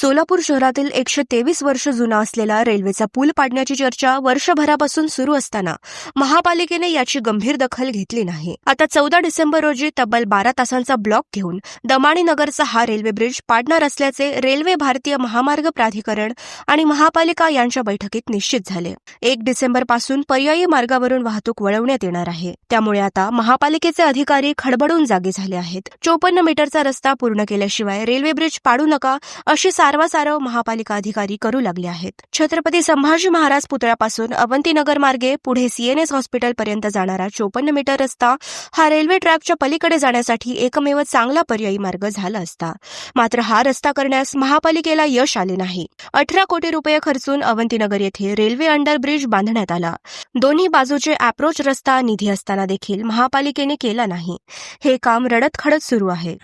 सोलापूर शहरातील एकशे तेवीस वर्ष जुना असलेला रेल्वेचा पूल पाडण्याची चर्चा वर्षभरापासून सुरू असताना महापालिकेने याची गंभीर दखल घेतली नाही. आता चौदा डिसेंबर रोजी तब्बल बारा तासांचा ब्लॉक घेऊन दमाणी नगरचा हा रेल्वे ब्रिज पाडणार असल्याचे रेल्वे भारतीय महामार्ग प्राधिकरण आणि महापालिका यांच्या बैठकीत निश्चित झाले. एक डिसेंबरपासून पर्यायी मार्गावरून वाहतूक वळवण्यात येणार आहे. त्यामुळे आता महापालिकेचे अधिकारी खडबडून जागे झाले आहेत. चोपन्न मीटरचा रस्ता पूर्ण केल्याशिवाय रेल्वे ब्रिज पाडू नका अशी सारवासारव महापालिका अधिकारी करू लागले आहेत. छत्रपती संभाजी महाराज पुतळ्यापासून अवंतीनगर मार्गे पुढे सीएनएस हॉस्पिटल पर्यंत जाणारा चोपन्न मीटर रस्ता हा रेल्वे ट्रॅकच्या पलीकडे जाण्यासाठी एकमेव चांगला पर्यायी मार्ग झाला असता. मात्र हा रस्ता करण्यास महापालिकेला यश आले नाही. अठरा कोटी रुपये खर्चून अवंतीनगर येथे रेल्वे अंडर ब्रिज बांधण्यात आला. दोन्ही बाजूचे अप्रोच रस्ता निधी असताना देखील महापालिकेने केला नाही. हे काम रडत खडत सुरू आहे.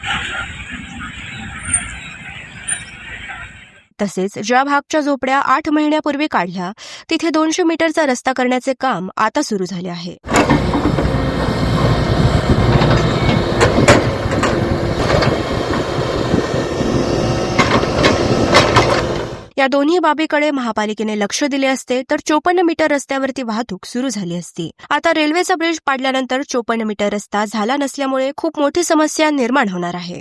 तसेच ज्या भागच्या झोपड्या आठ महिन्यापूर्वी काढल्या तिथे दोनशे मीटरचा रस्ता करण्याचे काम आता सुरू झाले आहे. या दोन्ही बाबीकडे महापालिकेने लक्ष दिले असते तर चोपन्न मीटर रस्त्यावरती वाहतूक सुरू झाली असती. आता रेल्वेचा ब्रिज पाडल्यानंतर चोपन्न मीटर रस्ता झाला नसल्यामुळे खूप मोठी समस्या निर्माण होणार आहे.